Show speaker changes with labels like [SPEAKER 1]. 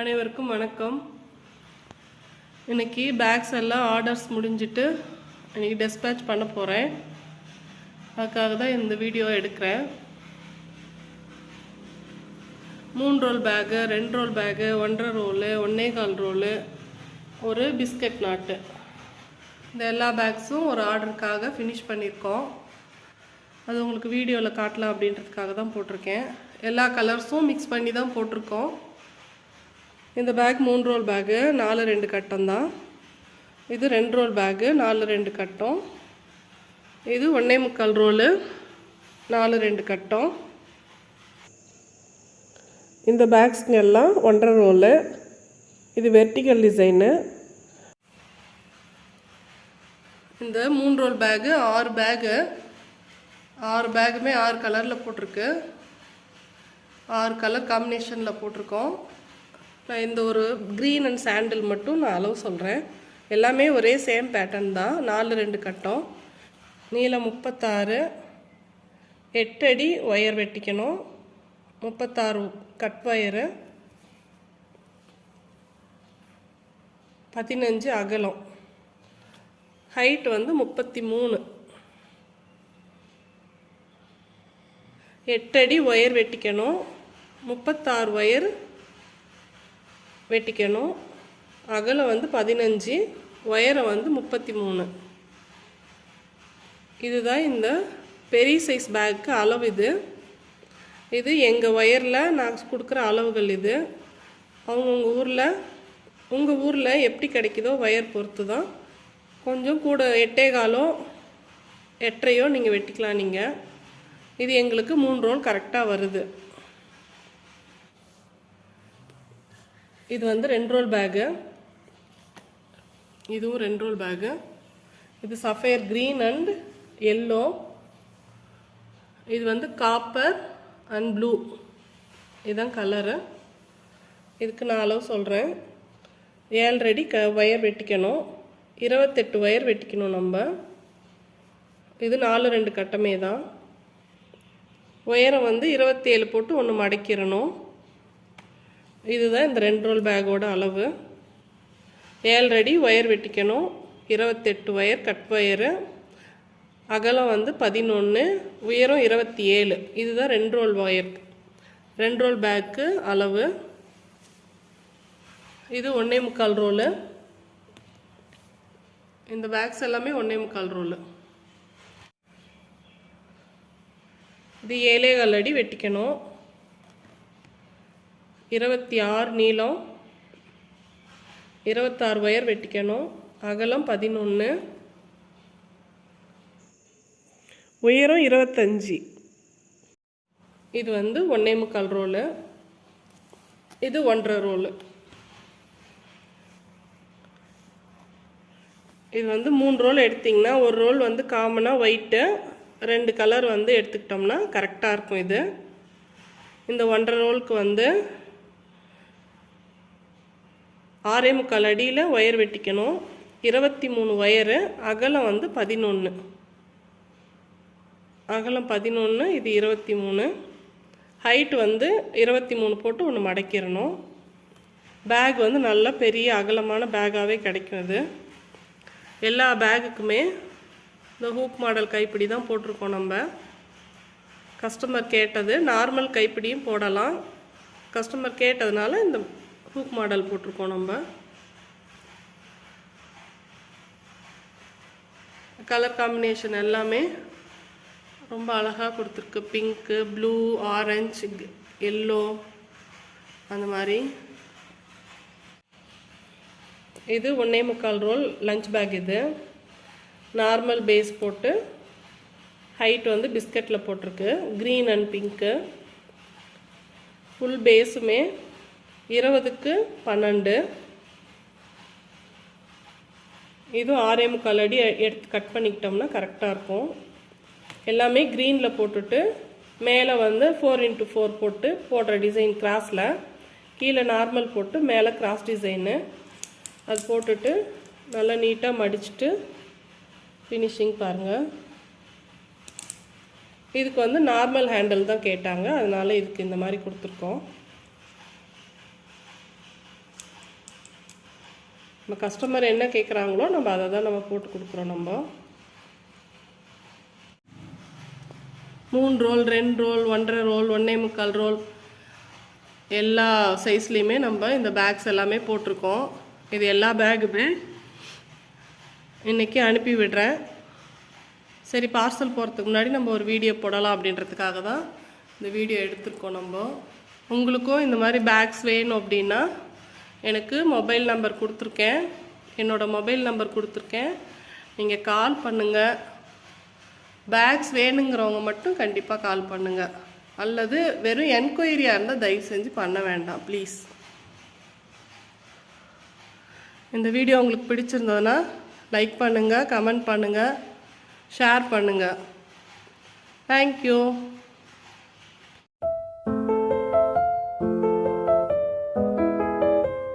[SPEAKER 1] அனைவருக்கும் வணக்கம். இன்னைக்கு பேக்ஸ் எல்லாம் ஆர்டர்ஸ் முடிஞ்சிட்டு இன்னைக்கு டெஸ்பேச் பண்ண போகிறேன் அதுக்காக தான் இந்த வீடியோ எடுக்கிறேன். மூணு ரோல் பேகு ரெண்டு ரோல் பேகு ஒன்றரை ரோலு ஒன்னே கால் ரோலு ஒரு பிஸ்கட் நாட்டு. இந்த எல்லா பேக்ஸும் ஒரு ஆர்டருக்காக ஃபினிஷ் பண்ணியிருக்கோம். அது உங்களுக்கு வீடியோவில் காட்டலாம் அப்படின்றதுக்காக தான் போட்டிருக்கேன். எல்லா கலர்ஸும் மிக்ஸ் பண்ணி தான் போட்டிருக்கோம். இந்த பேக் மூணு ரோல் பேகு நாலு ரெண்டு கட்டம் தான் இது ரெண்டு ரோல் பேகு நாலு ரெண்டு கட்டம். இது ஒன்றே முக்கால் ரோலு நாலு ரெண்டு கட்டம். இந்த பேக்ஸ்ங்க எல்லாம் ஒன்றரை ரோலு இது வெர்டிக்கல் டிசைனு இந்த மூணு ரோல் பேகு ஆறு பேகு ஆறு பேகுமே ஆறு கலரில் போட்டிருக்கு. ஆறு கலர் காம்பினேஷனில் போட்டிருக்கோம். நான் இந்த ஒரு க்ரீன் அண்ட் சாண்டில் மட்டும் நான் அளவு சொல்கிறேன் எல்லாமே ஒரே சேம் பேட்டர்ன் தான். நாலு ரெண்டு கட்டம். நீளம் முப்பத்தாறு. எட்டடி ஒயர் வெட்டிக்கணும். முப்பத்தாறு கட் ஒயரு பதினஞ்சு அகலம். ஹைட் வந்து முப்பத்தி மூணு எட்டடி ஒயர் வெட்டிக்கணும். முப்பத்தாறு ஒயர் வெட்டிக்கணும். அகலம் வந்து பதினஞ்சு ஒயரை வந்து முப்பத்தி மூணு இதுதான் இந்த பெரிய சைஸ் பேக்கு அளவு இது. இது எங்கள் ஒயரில் நான் கொடுக்குற அளவுகள் இது. அவங்கவுங்க ஊரில் உங்கள் ஊரில் எப்படி கிடைக்குதோ ஒயர் பொறுத்து தான் கொஞ்சம் கூட எட்டே காலோ எட்டரையோ நீங்கள் வெட்டிக்கலாம் நீங்கள் இது எங்களுக்கு மூணு ரோல் கரெக்டாக வருது. இது வந்து ரெண்டு ரோல் பேகு. இதுவும் ரெண்டு ரோல் பேகு. இது சஃபயர் க்ரீன் அண்ட் எல்லோ இது வந்து காப்பர் அண்ட் ப்ளூ இதுதான் கலரு இதுக்கு நான் அளவு சொல்கிறேன் ஏழரை க ஒயர் வெட்டிக்கணும். இருபத்தெட்டு ஒயர் வெட்டிக்கணும் நம்ம. இது நாலு ரெண்டு கட்டமே தான். உயரம் வந்து இருபத்தேழு போட்டு ஒன்று மடக்கிடணும். இதுதான் இந்த ரெண்டு ரோல் பேக்கோட அளவு. ஏழரடி ஒயர் வெட்டிக்கணும். இருபத்தெட்டு ஒயர் கட் ஒயரு. அகலம் வந்து பதினொன்று உயரம் இருபத்தி ஏழு இதுதான் ரெண்டு ரோல் ஒயர். ரெண்டு ரோல் பேக்கு அளவு. இது ஒன்றே முக்கால் ரோலு. இந்த பேக்ஸ் எல்லாமே ஒன்றே முக்கால் ரோலு. இது ஏழே கால் அடி வெட்டிக்கணும். இருபத்தி ஆறு நீளம் இருபத்தாறு ஒயர் வெட்டிக்கணும். அகலம் பதினொன்று உயரம் இருபத்தஞ்சி. இது வந்து ஒன்றே முக்கால் ரோலு. இது ஒன்றரை ரோலு. இது வந்து மூணு ரோல் எடுத்திங்கன்னா ஒரு ரோல் வந்து காமனாக ஒயிட்டு ரெண்டு கலர் வந்து எடுத்துக்கிட்டோம்னா கரெக்டாக இருக்கும் இது. இந்த ஒன்றரை ரோலுக்கு வந்து ஆறே முக்கால் அடியில் ஒயர் வெட்டிக்கணும். இருபத்தி மூணு ஒயரு அகலம் வந்து பதினொன்று அகலம் பதினொன்று இது இருபத்தி மூணு. ஹைட் வந்து இருபத்தி மூணு போட்டு ஒன்று மடக்கிடணும். பேக் வந்து நல்ல பெரிய அகலமான பேக்காகவே கிடைக்கும் இது. எல்லா பேகுக்குமே இந்த ஹூக் மாடல் கைப்பிடி தான் போட்டிருக்கோம் நம்ம. கஸ்டமர் கேட்டது நார்மல் கைப்பிடியும் போடலாம். கஸ்டமர் கேட்டதுனால இந்த ஹூக் மாடல் போட்டிருக்கோம் நம்ம. கலர் காம்பினேஷன் எல்லாமே ரொம்ப அழகாக கொடுத்துருக்கு. பிங்க்கு ப்ளூ ஆரஞ்சு எல்லோ அந்த மாதிரி. இது ஒன்றே முக்கால் ரோல் லஞ்ச் பேக் இது. நார்மல் பேஸ் போட்டு ஹைட் வந்து பிஸ்கட்டில் போட்டிருக்கு. க்ரீன் அண்ட் பிங்க்கு ஃபுல் பேஸுமே இருபதுக்கு பன்னெண்டு. இதுவும் ஆறே முக்கால் அடி எடுத்து கட் பண்ணிக்கிட்டோம்னா கரெக்டாக இருக்கும். எல்லாமே க்ரீனில் போட்டுட்டு மேலே வந்து ஃபோர் இன்ட்டு ஃபோர் போட்டு போடுற டிசைன் கிராஸில் கீழே நார்மல் போட்டு மேலே கிராஸ் டிசைனு அது போட்டுட்டு நல்லா நீட்டாக மடிச்சுட்டு ஃபினிஷிங் பாருங்கள் இதுக்கு வந்து நார்மல் ஹேண்டில் தான் கேட்டாங்க. அதனால் இதுக்கு இந்த மாதிரி கொடுத்துருக்கோம். நம்ம கஸ்டமர் என்ன கேட்குறாங்களோ நம்ம அதை தான் நம்ம போட்டு கொடுக்குறோம் நம்ம. மூணு ரோல் ரெண்டு ரோல் ஒன்றரை ரோல் ஒன்றே முக்கால் ரோல் எல்லா சைஸ்லேயுமே நம்ம இந்த பேக்ஸ் எல்லாமே போட்டிருக்கோம். இது எல்லா பேக்குமே இன்றைக்கி அனுப்பி விடுறேன். சரி பார்சல் போகிறதுக்கு முன்னாடி நம்ம ஒரு வீடியோ போடலாம் அப்படின்றதுக்காக தான் இந்த வீடியோ எடுத்திருக்கோம் நம்ம. உங்களுக்கும் இந்த மாதிரி பேக்ஸ் வேணும் அப்படின்னா எனக்கு மொபைல் நம்பர் கொடுத்துருக்கேன். என்னோடய மொபைல் நம்பர் கொடுத்துருக்கேன். நீங்கள் கால் பண்ணுங்கள் பேக்ஸ் வேணுங்கிறவங்க மட்டும் கண்டிப்பாக கால் பண்ணுங்கள் அல்லது வெறும் என்கொயரியாக இருந்தால் தயவு செஞ்சு பண்ண வேண்டாம் ப்ளீஸ். இந்த வீடியோ உங்களுக்கு பிடிச்சிருந்ததுன்னா லைக் பண்ணுங்கள் கமெண்ட் பண்ணுங்கள் ஷேர் பண்ணுங்கள் தேங்க்யூ